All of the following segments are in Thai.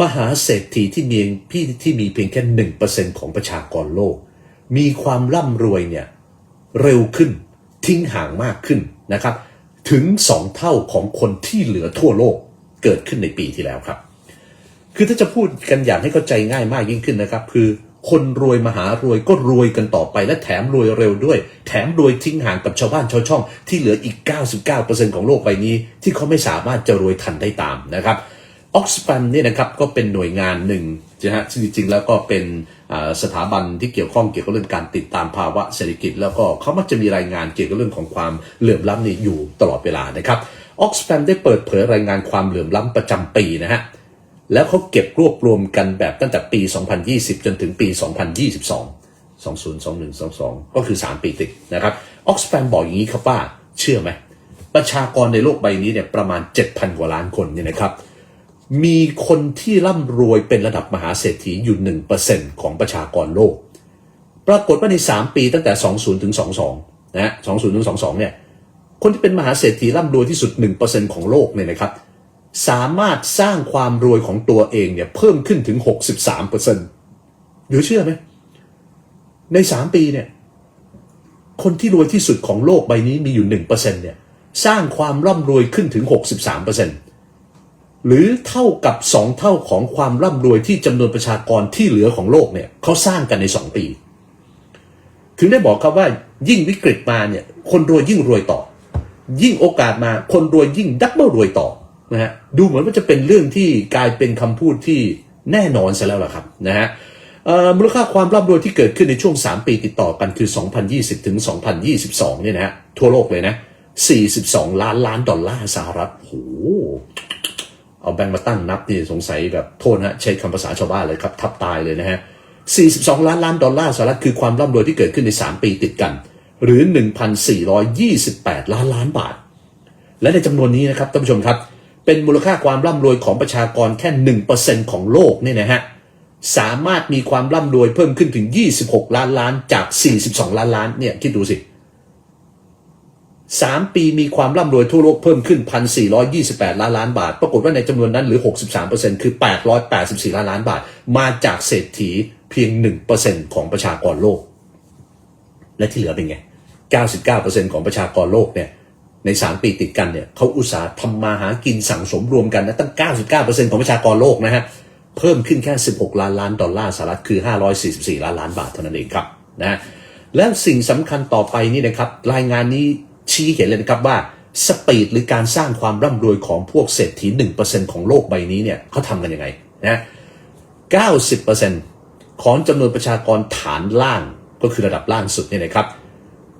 มหาเศรษฐีที่มีพี่ที่มีเพียงแค่หนึ่งเปอร์เซ็นของประชากรโลก มีความร่ำรวยเนี่ยเร็วขึ้นทิ้งห่างมากขึ้นนะครับ ถึงสองเท่าของคนที่เหลือทั่วโลกเกิดขึ้นในปีที่แล้วครับ คือถ้าจะพูดกันอย่างให้เข้าใจง่ายมากยิ่งขึ้นนะครับ คือคนรวยมหารวยก็รวยกันต่อไปและแถมรวยเร็วด้วย แถมรวยทิ้งห่างกับชาวบ้านชาวช่อง ที่เหลืออีก 99%ของโลกใบนี้ ที่เขาไม่สามารถจะรวยทันได้ตามนะครับ ออกซฟมเนี่ยนะครับก็เป็นหน่วยงานหนึ่งนะฮะซึ่งจริงๆแล้วก็เป็นสถาบันที่เกี่ยวข้องเกี่ยวกับเรื่องการติดตามภาวะเศรษฐกิจ แล้วก็เขามักจะมีรายงานเกี่ยวกับเรื่องของความเหลื่อมล้ำนี่อยู่ตลอดเวลานะครับออกซฟมได้เปิดเผยรายงานความเหลื่อมล้ำประจำปีนะฮะแล้วเขาเก็บรวบรวมกันแบบตั้งแต่ปี 2020 จนถึงปี 2022 202122 ก็คือ 3 ปีติดนะครับออกซฟมบอกอย่างนี้ครับว่าเชื่อไหมประชากรในโลกใบนี้เนี่ยประมาณ 7,000 กว่าล้านคนเนี่ยนะครับ มีคนที่ร่ำรวยเป็นระดับมหาเศรษฐีอยู่ 1%ของประชากรโลก ปรากฏว่าใน 3 ปีตั้งแต่ 20 ถึง 22นะฮะ20 ถึง 22 เนี่ย คนที่เป็นมหาเศรษฐีร่ำรวยที่สุด 1%ของโลกเนี่ยนะครับ สามารถสร้างความรวยของตัวเองเนี่ยเพิ่มขึ้นถึง 63%หรือเชื่อไหม ใน 3 ปีเนี่ย คนที่รวยที่สุดของโลกใบนี้มีอยู่ 1%เนี่ย สร้างความร่ำรวยขึ้นถึง 63% หรือเท่ากับ 2 เท่าของความร่ำรวยที่จำนวนประชากรที่เหลือของโลกเนี่ยเขาสร้างกันใน 2 ปี ถึงได้บอกครับว่ายิ่งวิกฤตมาเนี่ยคนรวยยิ่งรวยต่อ ยิ่งโอกาสมาคนรวยยิ่งดับเบิลรวยต่อนะฮะดูเหมือนว่าจะเป็นเรื่องที่กลายเป็นคำพูดที่แน่นอนซะแล้วล่ะครับนะฮะมูลค่าความร่ำรวยที่เกิดขึ้นในช่วง 3 ปีติดต่อกันคือ 2020 ถึง 2022 เนี่ยนะฮะทั่วโลกเลยนะ 42 ล้านล้านดอลลาร์สหรัฐโห เอาแบงค์มาตั้งนับนี่สงสัยแบบโทษนะใช้คำภาษาชาวบ้านเลยครับ ทับตายเลยนะฮะ 42 ล้านล้านดอลลาร์สหรัฐคือความร่ำรวยที่เกิดขึ้นใน 3 ปีติดกัน หรือ 1,428 ล้านล้านบาท และในจำนวนนี้นะครับท่านผู้ชมครับ เป็นมูลค่าความร่ำรวยของประชากรแค่ 1%ของโลกนี่นะฮะสามารถมีความร่ำรวยเพิ่มขึ้นถึง 26 ล้านล้านจาก 42 ล้านล้านเนี่ยคิดดูสิ 3ปีมีความร่ำรวยทั่วโลกเพิ่มขึ้น 1,428 ล้านล้านบาท ปรากฏว่าในจำนวนนั้นหรือ 63%คือ 884 ล้านล้านบาท มาจากเศรษฐีเพียง 1%ของประชากรโลก และที่เหลือเป็นไง 99%ของประชากรโลกเนี่ยใน 3 ปีติดกันเนี่ยเขาอุตสาห์ทำมาหากินสั่งสมรวมกันนะตั้ง 99%ของประชากรโลกนะฮะเพิ่มขึ้นแค่ 16 ล้านล้านดอลลาร์สหรัฐคือ 544 ล้านล้านบาทเท่านั้นเองครับนะและสิ่งสำคัญต่อไปนี่นะครับรายงานนี้ ชี้เห็นเลยนะครับว่าสปีดหรือการสร้างความร่ำรวยของพวกเศรษฐี 1%ของโลกใบนี้เนี่ยเขาทำกันยังไงนะ90%ของจำนวนประชากรฐานล่างก็คือระดับล่างสุดเนี่ยนะครับ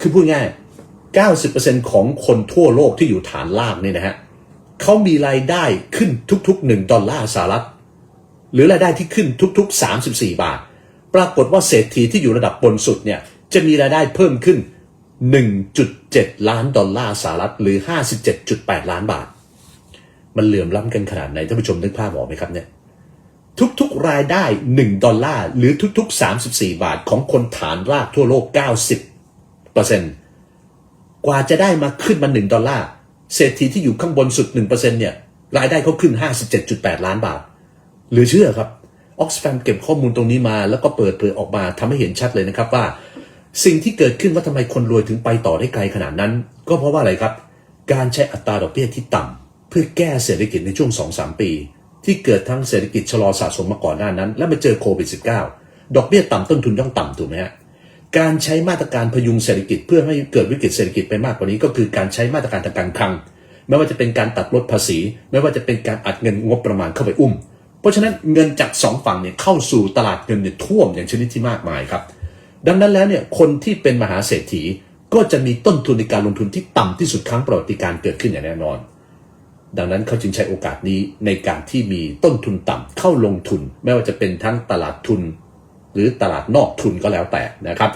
คือพูดง่าย 90%ของคนทั่วโลกที่อยู่ฐานล่างเนี่ยนะฮะเขามีรายได้ขึ้นทุกๆ 1 ดอลลาร์สหรัฐ หรือรายได้ที่ขึ้นทุก ๆ 34 บาท ปรากฏว่าเศรษฐีที่อยู่ระดับบนสุดเนี่ยจะมีรายได้เพิ่มขึ้น 1.7 ล้านดอลลาร์สหรัฐหรือ 57.8 ล้านบาท มันเหลื่อมล้ำกันขนาดไหนท่านผู้ชมนึกภาพออกไหมครับเนี่ยทุกๆรายได้ 1 ดอลลาร์หรือทุก ๆ 34 บาทของคนฐานรากทั่วโลก 90เปอร์เซ็นต์กว่าจะได้มาขึ้นมา 1 ดอลลาร์เศรษฐีที่อยู่ข้างบนสุด 1%เนี่ยรายได้เขาขึ้น 57.8 ล้านบาท หรือเชื่อครับออกซฟมเก็บข้อมูลตรงนี้มาแล้วก็เปิดเผยออกมาทำให้เห็นชัดเลยนะครับว่า สิ่งที่เกิดขึ้นว่าทำไมคนรวยถึงไปต่อได้ไกลขนาดนั้น ก็เพราะว่าอะไรครับ การใช้อัตราดอกเบี้ยที่ต่ำเพื่อแก้เศรษฐกิจในช่วง 2-3 ปี ที่เกิดทั้งเศรษฐกิจชะลอสะสมมาก่อนหน้านั้น และมาเจอโควิด -19 ดอกเบี้ยต่ำต้นทุนย่อมต่ำถูกไหมฮะการใช้มาตรการพยุงเศรษฐกิจเพื่อให้เกิดวิกฤตเศรษฐกิจไปมากกว่านี้ก็คือการใช้มาตรการทางการคลังไม่ว่าจะเป็นการตัดลดภาษี ไม่ว่าจะเป็นการอัดเงินงบประมาณเข้าไปอุ้ม เพราะฉะนั้นเงินจากสองฝั่งเนี่ยเข้าสู่ตลาดเงินเนี่ยท่วมอย่างชนิดที่มากมายครับ ดังนั้นแล้วเนี่ยคนที่เป็นมหาเศรษฐีก็จะมีต้นทุนในการลงทุนที่ต่ำที่สุดครั้งประวัติการเกิดขึ้นอย่างแน่นอน ดังนั้นเขาจึงใช้โอกาสนี้ในการที่มีต้นทุนต่ำเข้าลงทุน ไม่ว่าจะเป็นทั้งตลาดทุน หรือตลาดนอกทุนก็แล้วแต่นะครับ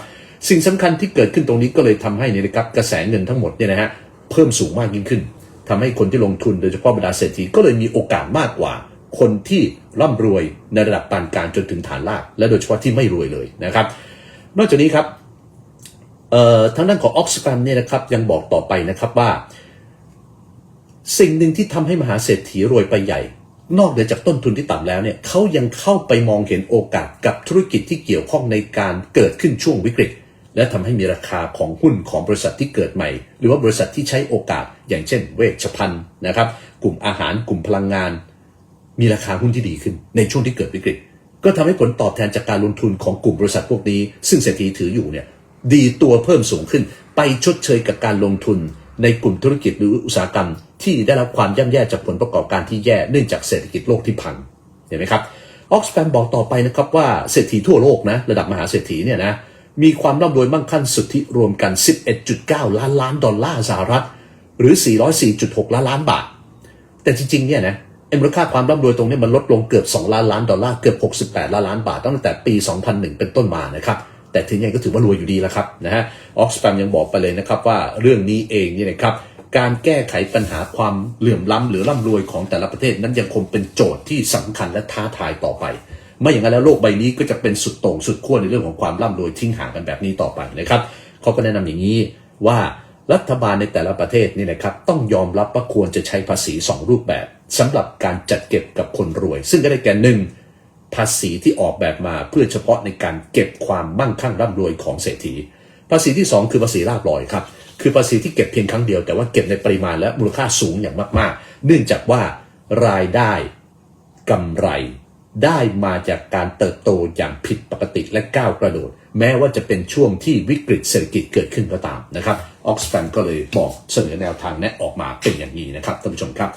สิ่งสำคัญที่เกิดขึ้นตรงนี้ก็เลยทำให้นี่นะครับกระแสเงินทั้งหมดเนี่ยนะฮะเพิ่มสูงมากยิ่งขึ้นทำให้คนที่ลงทุนโดยเฉพาะบรรดาเศรษฐีก็เลยมีโอกาสมากกว่า คนที่ร่ำรวยในระดับปานกลางจนถึงฐานรากและโดยเฉพาะที่ไม่รวยเลยนะครับ นอกจากนี้ครับทางด้านของออกซฟมเนี่ยนะครับยังบอกต่อไปนะครับว่า สิ่งหนึ่งที่ทำให้มหาเศรษฐีรวยไปใหญ่ นอกเหนือจากต้นทุนที่ต่ำแล้วเนี่ยเขายังเข้าไปมองเห็นโอกาสกับธุรกิจที่เกี่ยวข้องในการเกิดขึ้นช่วงวิกฤต และทำให้มีราคาของหุ้นของบริษัทที่เกิดใหม่ หรือว่าบริษัทที่ใช้โอกาส อย่างเช่น เวชภัณฑ์นะครับ กลุ่มอาหารกลุ่มพลังงาน มีราคาหุ้นที่ดีขึ้นในช่วงที่เกิดวิกฤต ก็ทำให้ผลตอบแทนจากการลงทุนของกลุ่มบริษัทพวกนี้ ซึ่งเศรษฐีถืออยู่เนี่ยดีตัวเพิ่มสูงขึ้น ไปชดเชยกับการลงทุนในกลุ่มธุรกิจหรืออุตสาหกรรม ที่ได้รับความย่ำแย่จากผลประกอบการที่แย่เนื่องจากเศรษฐกิจโลกที่พังเห็นไหมครับออกซฟมบอกต่อไปนะครับว่าเศรษฐีทั่วโลกนะระดับมหาเศรษฐีเนี่ยนะมีความร่ำรวยมั่งคั่งสุทธิรวมกัน 11.9 ล้านล้านดอลลาร์สหรัฐ หรือ 404.6 ล้านล้านบาท แต่จริงๆเนี่ยนะ มูลค่าความร่ำรวยตรงนี้มันลดลงเกือบ 2 ล้านล้านดอลลาร์เกือบ 68 ล้านล้านบาทตั้งแต่ปี 2001 เป็นต้นมานะครับแต่ถึงยังไงก็ถือว่ารวยอยู่ดีแล้วครับนะฮะออกซฟมยังบอกไปเลยนะครับว่าเรื่องนี้เองนี่นะครับการแก้ไขปัญหาความเหลื่อมล้ำหรือร่ำรวยของแต่ละประเทศนั้นยังคงเป็นโจทย์ที่สำคัญและท้าทายต่อไปไม่อย่างนั้นแล้วโลกใบนี้ก็จะเป็นสุดโต่งสุดขั้วในเรื่องของความร่ำรวยทิ้งห่างกันแบบนี้ต่อไปนะครับเขาก็แนะนำอย่างนี้ว่ารัฐบาลในแต่ละประเทศนี่นะครับต้องยอมรับว่าควรจะใช้ภาษี 2 รูปแบบ สำหรับการจัดเก็บกับคนรวย ซึ่งก็ได้แก่หนึ่งภาษีที่ออกแบบมาเพื่อเฉพาะในการเก็บความมั่งคั่งร่ำรวยของเศรษฐี ภาษีที่ 2 คือภาษีลาบลอยครับคือภาษีที่เก็บเพียงครั้งเดียวแต่ว่าเก็บในปริมาณและมูลค่าสูงอย่างมาก ๆ เนื่องจากว่ารายได้กำไร ได้มาจากการเติบโตอย่างผิดปกติและก้าวกระโดด แม้ว่าจะเป็นช่วงที่วิกฤตเศรษฐกิจเกิดขึ้นก็ตามนะครับออกซฟมก็เลยบอกเสนอแนวทางแนะออกมาเป็นอย่างนี้นะครับท่านผู้ชมครับ